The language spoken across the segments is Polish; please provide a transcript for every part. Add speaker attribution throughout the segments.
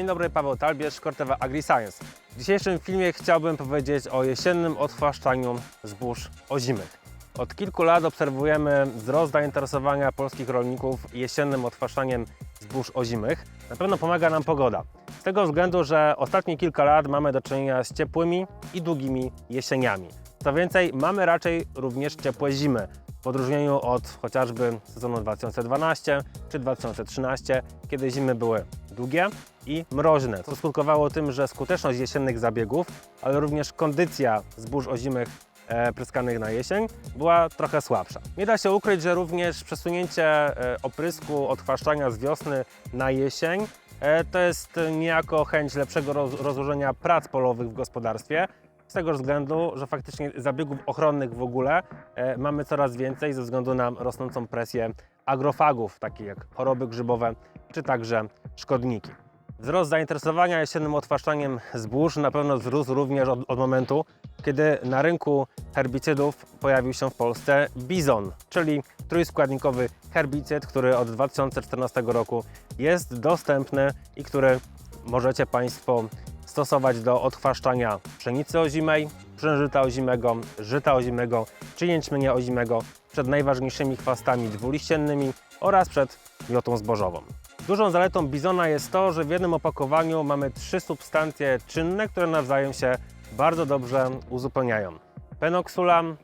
Speaker 1: Dzień dobry, Paweł Talbierz, Kortewa AgriScience. W dzisiejszym filmie chciałbym powiedzieć o jesiennym odchwaszczaniu zbóż ozimych. Od kilku lat obserwujemy wzrost zainteresowania polskich rolników jesiennym odchwaszczaniem zbóż ozimych. Na pewno pomaga nam pogoda. Z tego względu, że ostatnie kilka lat mamy do czynienia z ciepłymi i długimi jesieniami. Co więcej, mamy raczej również ciepłe zimy, w odróżnieniu od chociażby sezonu 2012 czy 2013, kiedy zimy były długie i mroźne, co skutkowało tym, że skuteczność jesiennych zabiegów, ale również kondycja zbóż ozimych e, pryskanych na jesień była trochę słabsza. Nie da się ukryć, że również przesunięcie e, oprysku odchwaszczania z wiosny na jesień e, to jest niejako chęć lepszego roz, rozłożenia prac polowych w gospodarstwie, z tego względu, że faktycznie zabiegów ochronnych w ogóle mamy coraz więcej ze względu na rosnącą presję agrofagów, takich jak choroby grzybowe czy także szkodniki. Wzrost zainteresowania jesiennym odchwaszczaniem zbóż na pewno wzrósł również od, od momentu, kiedy na rynku herbicydów pojawił się w Polsce bizon, czyli trójskładnikowy herbicyd, który od 2014 roku jest dostępny i który możecie Państwo stosować do odchwaszczania pszenicy ozimej, przężyta ozimego, żyta ozimego czy jęczmienia ozimego przed najważniejszymi chwastami dwuliściennymi oraz przed miotą zbożową. Dużą zaletą bizona jest to, że w jednym opakowaniu mamy trzy substancje czynne, które nawzajem się bardzo dobrze uzupełniają. Penoxulam,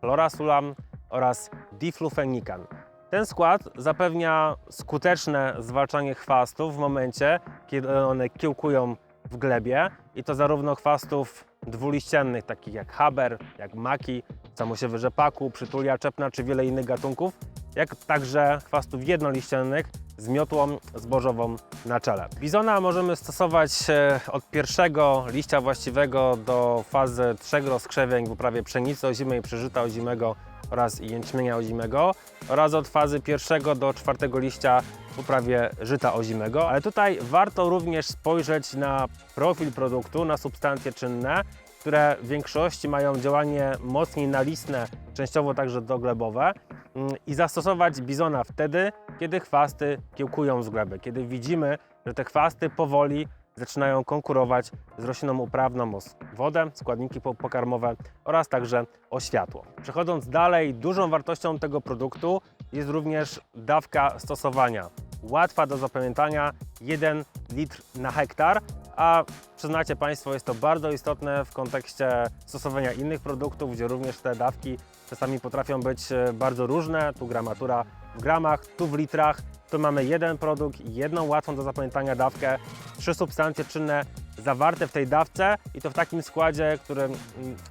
Speaker 1: chlorasulam oraz diflufenican. Ten skład zapewnia skuteczne zwalczanie chwastów w momencie, kiedy one kiełkują w glebie i to zarówno chwastów dwuliściennych, takich jak haber, jak maki, samosiewy rzepaku, przytulia czepna czy wiele innych gatunków, jak także chwastów jednoliściennych z miotłą zbożową na czele. Bizona możemy stosować e, od pierwszego liścia właściwego do fazy trzech rozkrzewień w uprawie pszenicy ozimej, przeżyta ozimego oraz jęczmienia ozimego oraz od fazy pierwszego do czwartego liścia w uprawie żyta ozimego, ale tutaj warto również spojrzeć na profil produktu, na substancje czynne, które w większości mają działanie mocniej nalistne, częściowo także doglebowe mm, i zastosować bizona wtedy, kiedy chwasty kiełkują z gleby, kiedy widzimy, że te chwasty powoli zaczynają konkurować z rośliną uprawną o wodę, składniki po- pokarmowe oraz także o światło. Przechodząc dalej, dużą wartością tego produktu jest również dawka stosowania. Łatwa do zapamiętania, 1 litr na hektar, a przyznacie Państwo, jest to bardzo istotne w kontekście stosowania innych produktów, gdzie również te dawki czasami potrafią być e, bardzo różne. Tu gramatura w gramach, tu w litrach. Tu mamy jeden produkt, jedną łatwą do zapamiętania dawkę, trzy substancje czynne zawarte w tej dawce i to w takim składzie, który mm,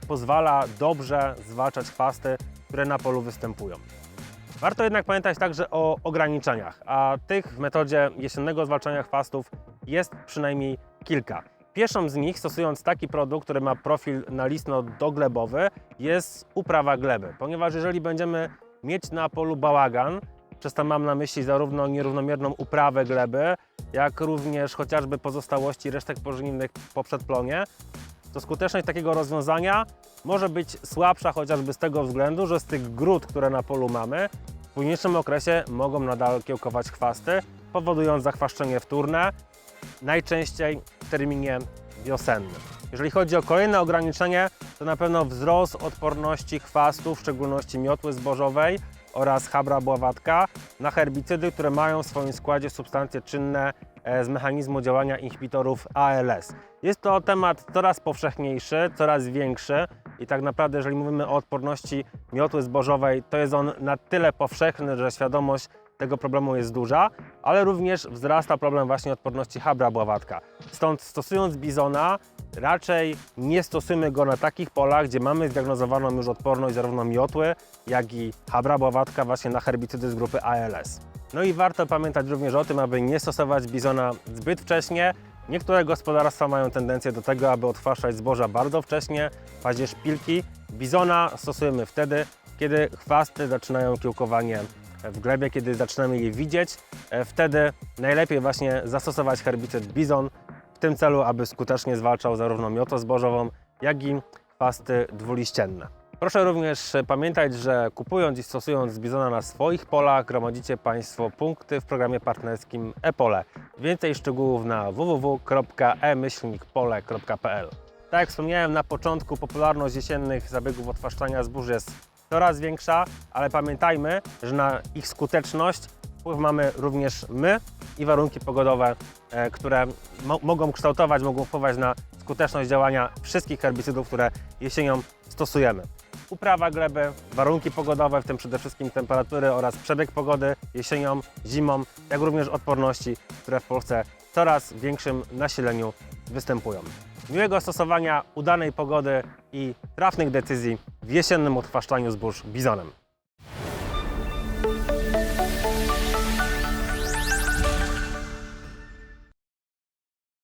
Speaker 1: pozwala dobrze zwalczać chwasty, które na polu występują. Warto jednak pamiętać także o ograniczeniach, a tych w metodzie jesiennego zwalczania chwastów jest przynajmniej kilka. Pierwszą z nich, stosując taki produkt, który ma profil nalistno-doglebowy, jest uprawa gleby, ponieważ jeżeli będziemy mieć na polu bałagan, przez to mam na myśli zarówno nierównomierną uprawę gleby, jak również chociażby pozostałości resztek pożniwnych po przedplonie, to skuteczność takiego rozwiązania może być słabsza chociażby z tego względu, że z tych gród, które na polu mamy, w późniejszym okresie mogą nadal kiełkować chwasty, powodując zachwaszczenie wtórne, najczęściej w terminie wiosennym. Jeżeli chodzi o kolejne ograniczenie, to na pewno wzrost odporności chwastów, w szczególności miotły zbożowej oraz habra bławatka na herbicydy, które mają w swoim składzie substancje czynne e, z mechanizmu działania inhibitorów ALS. Jest to temat coraz powszechniejszy, coraz większy i tak naprawdę jeżeli mówimy o odporności miotły zbożowej, to jest on na tyle powszechny, że świadomość tego problemu jest duża, ale również wzrasta problem właśnie odporności habra bławatka. Stąd stosując bizona, raczej nie stosujmy go na takich polach, gdzie mamy zdiagnozowaną już odporność zarówno miotły, jak i habra bławatka właśnie na herbicydy z grupy ALS. No i warto pamiętać również o tym, aby nie stosować bizona zbyt wcześnie. Niektóre gospodarstwa mają tendencję do tego, aby odchwaszczać zboża bardzo wcześnie, w fazie szpilki. Bizona stosujemy wtedy, kiedy chwasty zaczynają kiełkowanie w glebie, kiedy zaczynamy je widzieć. E, Wtedy najlepiej właśnie zastosować herbicyd bizon w tym celu, aby skutecznie zwalczał zarówno miotę zbożową, jak i chwasty dwuliścienne. Proszę również pamiętać, że kupując i stosując Bizona na swoich polach, gromadzicie Państwo punkty w programie partnerskim ePole. Więcej szczegółów na www.e-pole.pl Tak jak wspomniałem na początku, popularność jesiennych zabiegów odfaszczania zbóż jest coraz większa, ale pamiętajmy, że na ich skuteczność wpływ mamy również my i warunki pogodowe, e, które mo- mogą kształtować, mogą wpływać na skuteczność działania wszystkich herbicydów, które jesienią stosujemy. Uprawa gleby, warunki pogodowe, w tym przede wszystkim temperatury oraz przebieg pogody jesienią, zimą, jak również odporności, które w Polsce coraz większym nasileniu występują. Miłego stosowania, udanej pogody i trafnych decyzji w jesiennym odchwaszczaniu zbóż bizonem.